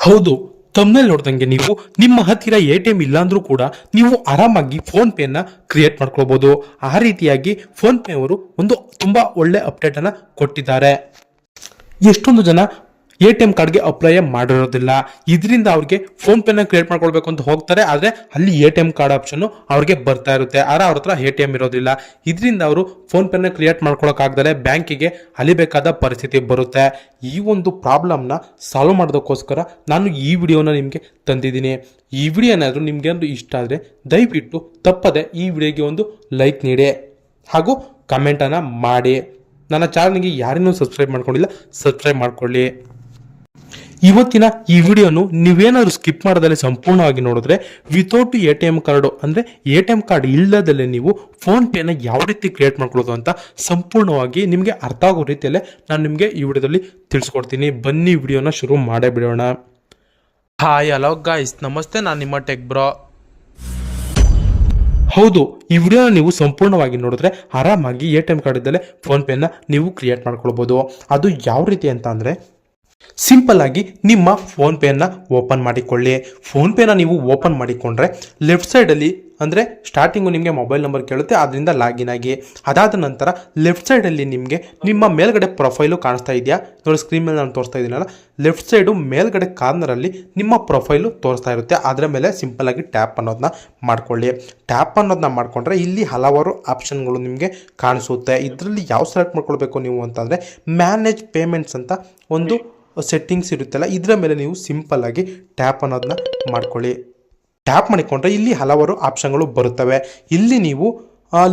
ಹೌದು ತಮ್ಮನಲ್ಲಿ ನೋಡ್ದಂಗೆ ನೀವು ನಿಮ್ಮ ಹತ್ತಿರ ಎ ಟಿ ಎಂ ಇಲ್ಲಾಂದ್ರೂ ಕೂಡ ನೀವು ಆರಾಮಾಗಿ ಫೋನ್ ಪೇನ ಕ್ರಿಯೇಟ್ ಮಾಡ್ಕೊಳ್ಬಹುದು ಆ ರೀತಿಯಾಗಿ ಫೋನ್ ಪೇ ಅವರು ಒಂದು ತುಂಬಾ ಒಳ್ಳೆ ಅಪ್ಡೇಟ್ ಅನ್ನ ಕೊಟ್ಟಿದ್ದಾರೆ. ಎಷ್ಟೊಂದು ಜನ ಎ ಟಿ ಎಂ ಕಾರ್ಡ್ಗೆ ಅಪ್ಲೈ ಮಾಡಿರೋದಿಲ್ಲ. ಇದರಿಂದ ಅವ್ರಿಗೆ ಫೋನ್ ಪೇನ ಕ್ರಿಯೇಟ್ ಮಾಡ್ಕೊಳ್ಬೇಕು ಅಂತ ಹೋಗ್ತಾರೆ. ಆದರೆ ಅಲ್ಲಿ A T M card option ಅವ್ರಿಗೆ ಬರ್ತಾ ಇರುತ್ತೆ. ಆದ್ರೆ ಅವ್ರ ಹತ್ರ ಎ ಟಿ ಎಂ ಇರೋದಿಲ್ಲ. ಇದರಿಂದ ಅವರು ಫೋನ್ ಪೇನ ಕ್ರಿಯೇಟ್ ಮಾಡ್ಕೊಳಕ್ಕಾಗ್ದಲೆ ಬ್ಯಾಂಕಿಗೆ ಅಲಿಬೇಕಾದ ಪರಿಸ್ಥಿತಿ ಬರುತ್ತೆ. ಈ ಒಂದು ಪ್ರಾಬ್ಲಮ್ನ ಸಾಲ್ವ್ ಮಾಡೋದಕ್ಕೋಸ್ಕರ ನಾನು ಈ ವಿಡಿಯೋನ ನಿಮಗೆ ತಂದಿದ್ದೀನಿ. ಈ ವಿಡಿಯೋ ಏನಾದರೂ ನಿಮ್ಗೆ ಏನಾದ್ರು ಇಷ್ಟ ಆದರೆ ದಯವಿಟ್ಟು ತಪ್ಪದೆ ಈ ವಿಡಿಯೋಗೆ ಒಂದು ಲೈಕ್ ನೀಡಿ. ಹಾಗೂ ಕಮೆಂಟನ್ನು ಮಾಡಿ. ನನ್ನ ಚಾನಲ್ಗೆ ಯಾರೇನೂ ಸಬ್ಸ್ಕ್ರೈಬ್ ಮಾಡ್ಕೊಂಡಿಲ್ಲ ಸಬ್ಸ್ಕ್ರೈಬ್ ಮಾಡ್ಕೊಳ್ಳಿ. ಇವತ್ತಿನ ಈ ವಿಡಿಯೋನು ನೀವೇನಾದ್ರು ಸ್ಕಿಪ್ ಮಾಡದಲ್ಲಿ ಸಂಪೂರ್ಣವಾಗಿ ನೋಡಿದ್ರೆ without A T M card ಅಂದ್ರೆ ಎ ಟಿ ಎಂ ಕಾರ್ಡ್ ಇಲ್ಲದಲ್ಲೇ ನೀವು ಫೋನ್ ಪೇನ ಯಾವ ರೀತಿ ಕ್ರಿಯೇಟ್ ಮಾಡ್ಕೊಳ್ಳೋದು ಅಂತ ಸಂಪೂರ್ಣವಾಗಿ ನಿಮಗೆ ಅರ್ಥ ಆಗೋ ರೀತಿಯಲ್ಲೇ ನಾನು ನಿಮಗೆ ಈ ವಿಡಿಯೋದಲ್ಲಿ ತಿಳಿಸ್ಕೊಡ್ತೀನಿ. ಬನ್ನಿ ವಿಡಿಯೋನ ಶುರು ಮಾಡೇ ಬಿಡೋಣ. ಹಾಯ್ ಹಲೋ ಗಾಯ್ಸ್ ನಮಸ್ತೆ, ನಾನು ನಿಮ್ಮ ಟೆಕ್ ಬ್ರೋ ಹೌದು, ಈ ವಿಡಿಯೋನ ನೀವು ಸಂಪೂರ್ಣವಾಗಿ ನೋಡಿದ್ರೆ ಆರಾಮಾಗಿ ಎ ಟಿ ಎಂ ಕಾರ್ಡ್ ಇದ್ದಲ್ಲೇ ಫೋನ್ ಪೇನ ನೀವು ಕ್ರಿಯೇಟ್ ಮಾಡ್ಕೊಳ್ಬೋದು. ಅದು ಯಾವ ರೀತಿ ಅಂತ ಅಂದರೆ ಸಿಂಪಲ್ ಆಗಿ ನಿಮ್ಮ ಫೋನ್ ಪೇನ ಓಪನ್ ಮಾಡಿಕೊಳ್ಳಿ. ಫೋನ್ ಪೇನ ನೀವು ಓಪನ್ ಮಾಡಿಕೊಂಡ್ರೆ ಲೆಫ್ಟ್ ಸೈಡಲ್ಲಿ ಅಂದರೆ ಸ್ಟಾರ್ಟಿಂಗು ನಿಮಗೆ ಮೊಬೈಲ್ ನಂಬರ್ ಕೇಳುತ್ತೆ ಅದರಿಂದ ಲಾಗಿನ್ ಆಗಿ. ಅದಾದ ನಂತರ ಲೆಫ್ಟ್ ಸೈಡಲ್ಲಿ ನಿಮಗೆ ನಿಮ್ಮ ಮೇಲ್ಗಡೆ ಪ್ರೊಫೈಲು ಕಾಣಿಸ್ತಾ ಇದೆಯಾ? ನೋಡಿ ಸ್ಕ್ರೀನ್ ಮೇಲೆ ನಾನು ತೋರಿಸ್ತಾ ಇದ್ದೀನಲ್ಲ. ಲೆಫ್ಟ್ ಸೈಡು ಮೇಲ್ಗಡೆ ಕಾರ್ನರಲ್ಲಿ ನಿಮ್ಮ ಪ್ರೊಫೈಲು ತೋರಿಸ್ತಾ ಇರುತ್ತೆ. ಅದರ ಮೇಲೆ ಸಿಂಪಲ್ ಆಗಿ ಟ್ಯಾಪ್ ಅನ್ನೋದನ್ನ ಮಾಡ್ಕೊಳ್ಳಿ. ಟ್ಯಾಪ್ ಅನ್ನೋದನ್ನ ಮಾಡ್ಕೊಂಡ್ರೆ ಇಲ್ಲಿ ಹಲವಾರು ಆಪ್ಷನ್ಗಳು ನಿಮಗೆ ಕಾಣಿಸುತ್ತೆ. ಇದರಲ್ಲಿ ಯಾವ ಸೆಲೆಕ್ಟ್ ಮಾಡ್ಕೊಳ್ಬೇಕು ನೀವು ಅಂತಂದರೆ ಮ್ಯಾನೇಜ್ ಪೇಮೆಂಟ್ಸ್ ಅಂತ ಒಂದು ಸೆಟ್ಟಿಂಗ್ಸ್ ಇರುತ್ತಲ್ಲ, ಇದರ ಮೇಲೆ ನೀವು ಸಿಂಪಲ್ ಆಗಿ ಟ್ಯಾಪ್ ಅನ್ನೋದನ್ನ ಮಾಡ್ಕೊಳ್ಳಿ. ಟ್ಯಾಪ್ ಮಾಡಿಕೊಂಡ್ರೆ ಇಲ್ಲಿ ಹಲವಾರು ಆಪ್ಷನ್ಗಳು ಬರುತ್ತವೆ. ಇಲ್ಲಿ ನೀವು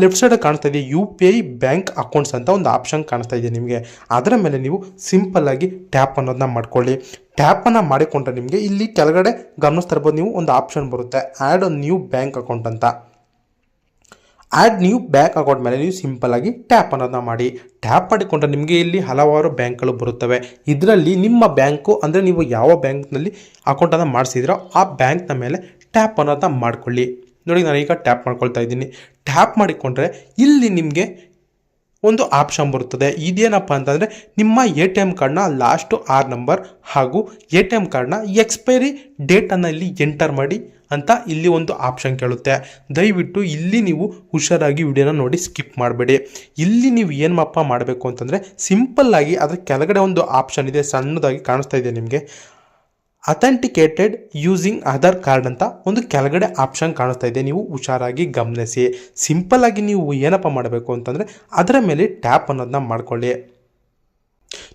ಲೆಫ್ಟ್ ಸೈಡ್ ಕಾಣಿಸ್ತಾ ಇದೆ U P I bank accounts ಅಂತ ಒಂದು ಆಪ್ಷನ್ ಕಾಣಿಸ್ತಾ ಇದೆ ನಿಮಗೆ. ಅದರ ಮೇಲೆ ನೀವು ಸಿಂಪಲ್ ಆಗಿ ಟ್ಯಾಪ್ ಅನ್ನೋದನ್ನ ಮಾಡ್ಕೊಳ್ಳಿ. ಟ್ಯಾಪನ್ನು ಮಾಡಿಕೊಂಡ್ರೆ ನಿಮಗೆ ಇಲ್ಲಿ ಕೆಳಗಡೆ ಗಮನಿಸ್ತಾ ಇರ್ಬೋದು, ನೀವು ಒಂದು ಆಪ್ಷನ್ ಬರುತ್ತೆ ಆ್ಯಡ್ ನ್ಯೂ ಬ್ಯಾಂಕ್ ಅಕೌಂಟ್ ಅಂತ. ಆ್ಯಡ್ ನೀವು ಬ್ಯಾಂಕ್ ಅಕೌಂಟ್ ಮೇಲೆ ನೀವು ಸಿಂಪಲ್ಲಾಗಿ ಟ್ಯಾಪ್ ಅನ್ನೋದನ್ನ ಮಾಡಿ. ಟ್ಯಾಪ್ ಮಾಡಿಕೊಂಡ್ರೆ ನಿಮಗೆ ಇಲ್ಲಿ ಹಲವಾರು ಬ್ಯಾಂಕ್ಗಳು ಬರುತ್ತವೆ. ಇದರಲ್ಲಿ ನಿಮ್ಮ ಬ್ಯಾಂಕು ಅಂದರೆ ನೀವು ಯಾವ ಬ್ಯಾಂಕ್ನಲ್ಲಿ ಅಕೌಂಟನ್ನು ಮಾಡಿಸಿದ್ರೋ ಆ ಬ್ಯಾಂಕ್ನ ಮೇಲೆ ಟ್ಯಾಪ್ ಅನ್ನೋದನ್ನ ಮಾಡ್ಕೊಳ್ಳಿ. ನೋಡಿ ನಾನು ಈಗ ಟ್ಯಾಪ್ ಮಾಡ್ಕೊಳ್ತಾ ಇದ್ದೀನಿ. ಟ್ಯಾಪ್ ಮಾಡಿಕೊಂಡ್ರೆ ಇಲ್ಲಿ ನಿಮಗೆ ಒಂದು ಆಪ್ಷನ್ ಬರುತ್ತದೆ. ಇದೇನಪ್ಪ ಅಂತಂದರೆ ನಿಮ್ಮ ಎ ಟಿ ಎಂ ಕಾರ್ಡ್ನ ಲಾಸ್ಟು ಆರ್ ನಂಬರ್ ಹಾಗೂ ಎ ಟಿ ಎಂ ಕಾರ್ಡ್ನ ಎಕ್ಸ್ಪೈರಿ ಡೇಟನ್ನು ಇಲ್ಲಿ ಎಂಟರ್ ಮಾಡಿ ಅಂತ ಇಲ್ಲಿ ಒಂದು ಆಪ್ಷನ್ ಕೇಳುತ್ತೆ. ದಯವಿಟ್ಟು ಇಲ್ಲಿ ನೀವು ಹುಷಾರಾಗಿ ವಿಡಿಯೋನ ನೋಡಿ ಸ್ಕಿಪ್ ಮಾಡಬೇಡಿ. ಇಲ್ಲಿ ನೀವು ಏನಪ್ಪ ಮಾಡಬೇಕು ಅಂತಂದರೆ ಸಿಂಪಲ್ಲಾಗಿ ಅದರ ಕೆಳಗಡೆ ಒಂದು ಆಪ್ಷನ್ ಇದೆ. ಸಣ್ಣದಾಗಿ ಕಾಣಿಸ್ತಾ ಇದೆ ನಿಮಗೆ. ಅಥೆಂಟಿಕೇಟೆಡ್ ಯೂಸಿಂಗ್ ಆಧಾರ್ ಕಾರ್ಡ್ ಅಂತ ಒಂದು ಕೆಳಗಡೆ ಆಪ್ಷನ್ ಕಾಣಿಸ್ತಾ ಇದೆ. ನೀವು ಹುಷಾರಾಗಿ ಗಮನಿಸಿ. ಸಿಂಪಲ್ ಆಗಿ ನೀವು ಏನಪ್ಪ ಮಾಡಬೇಕು ಅಂತಂದರೆ ಅದರ ಮೇಲೆ ಟ್ಯಾಪ್ ಅನ್ನೋದನ್ನ ಮಾಡ್ಕೊಳ್ಳಿ.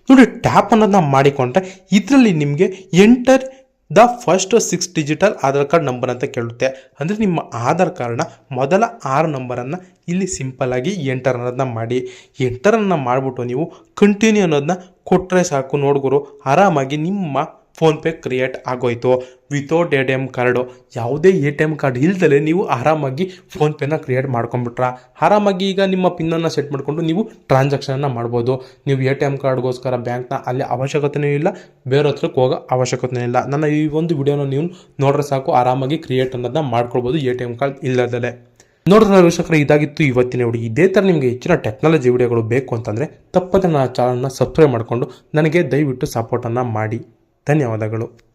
ನೋಡಿ ಟ್ಯಾಪ್ ಅನ್ನೋದನ್ನ ಮಾಡಿಕೊಂಡ್ರೆ ಇದರಲ್ಲಿ ನಿಮಗೆ enter the first six digital Aadhaar card number ಅಂತ ಕೇಳುತ್ತೆ. ಅಂದರೆ ನಿಮ್ಮ ಆಧಾರ್ ಕಾರ್ಡ್ನ ಮೊದಲ ಆರು ನಂಬರನ್ನು ಇಲ್ಲಿ ಸಿಂಪಲ್ ಆಗಿ ಎಂಟರ್ ಅನ್ನೋದನ್ನ ಮಾಡಿ. ಎಂಟರನ್ನು ಮಾಡಿಬಿಟ್ಟು ನೀವು ಕಂಟಿನ್ಯೂ ಅನ್ನೋದನ್ನ ಕೊಟ್ಟರೆ ಸಾಕು ನೋಡ್ಗುರು. ಆರಾಮಾಗಿ ನಿಮ್ಮ ಫೋನ್ಪೇ ಕ್ರಿಯೇಟ್ ಆಗೋಯ್ತು. Without A T M card ಯಾವುದೇ ಎ ಟಿ ಎಂ ಕಾರ್ಡ್ ಇಲ್ದಲೆ ನೀವು ಆರಾಮಾಗಿ ಫೋನ್ಪೇನ ಕ್ರಿಯೇಟ್ ಮಾಡ್ಕೊಂಬಿಟ್ರ ಆರಾಮಾಗಿ ಈಗ ನಿಮ್ಮ ಪಿನ್ನನ್ನು ಸೆಟ್ ಮಾಡಿಕೊಂಡು ನೀವು ಟ್ರಾನ್ಸಾಕ್ಷನನ್ನು ಮಾಡ್ಬೋದು. ನೀವು ಎ ಟಿ ಎಂ ಕಾರ್ಡ್ಗೋಸ್ಕರ ಬ್ಯಾಂಕ್ನ ಅಲ್ಲಿ ಅವಶ್ಯಕತೆಯೂ ಇಲ್ಲ, ಬೇರೆ ಹತ್ರಕ್ಕೆ ಹೋಗೋ ಅವಶ್ಯಕತೆಯೂ ಇಲ್ಲ. ನನ್ನ ಈ ಒಂದು ವಿಡಿಯೋನ ನೀವು ನೋಡ್ರೆ ಸಾಕು, ಆರಾಮಾಗಿ ಕ್ರಿಯೇಟ್ ಅನ್ನೋದನ್ನ ಮಾಡ್ಕೊಳ್ಬೋದು ಎ ಟಿ ಎಂ ಕಾರ್ಡ್ ಇಲ್ಲದಲೆ. ನೋಡಿದ್ರೆ ವೀಕ್ಷಕರ, ಇದಾಗಿತ್ತು ಇವತ್ತಿನ ವಿಡಿಯೋ ಇದೇ ಥರ ನಿಮಗೆ ಹೆಚ್ಚಿನ ಟೆಕ್ನಾಲಜಿ ವಿಡಿಯೋಗಳು ಬೇಕು ಅಂತಂದರೆ ತಪ್ಪದೆ ನನ್ನ ಚಾನಲ್ನ ಸಬ್ಸ್ಕ್ರೈಬ್ ಮಾಡಿಕೊಂಡು ನನಗೆ ದಯವಿಟ್ಟು ಸಪೋರ್ಟನ್ನು ಮಾಡಿ. ಧನ್ಯವಾದಗಳು.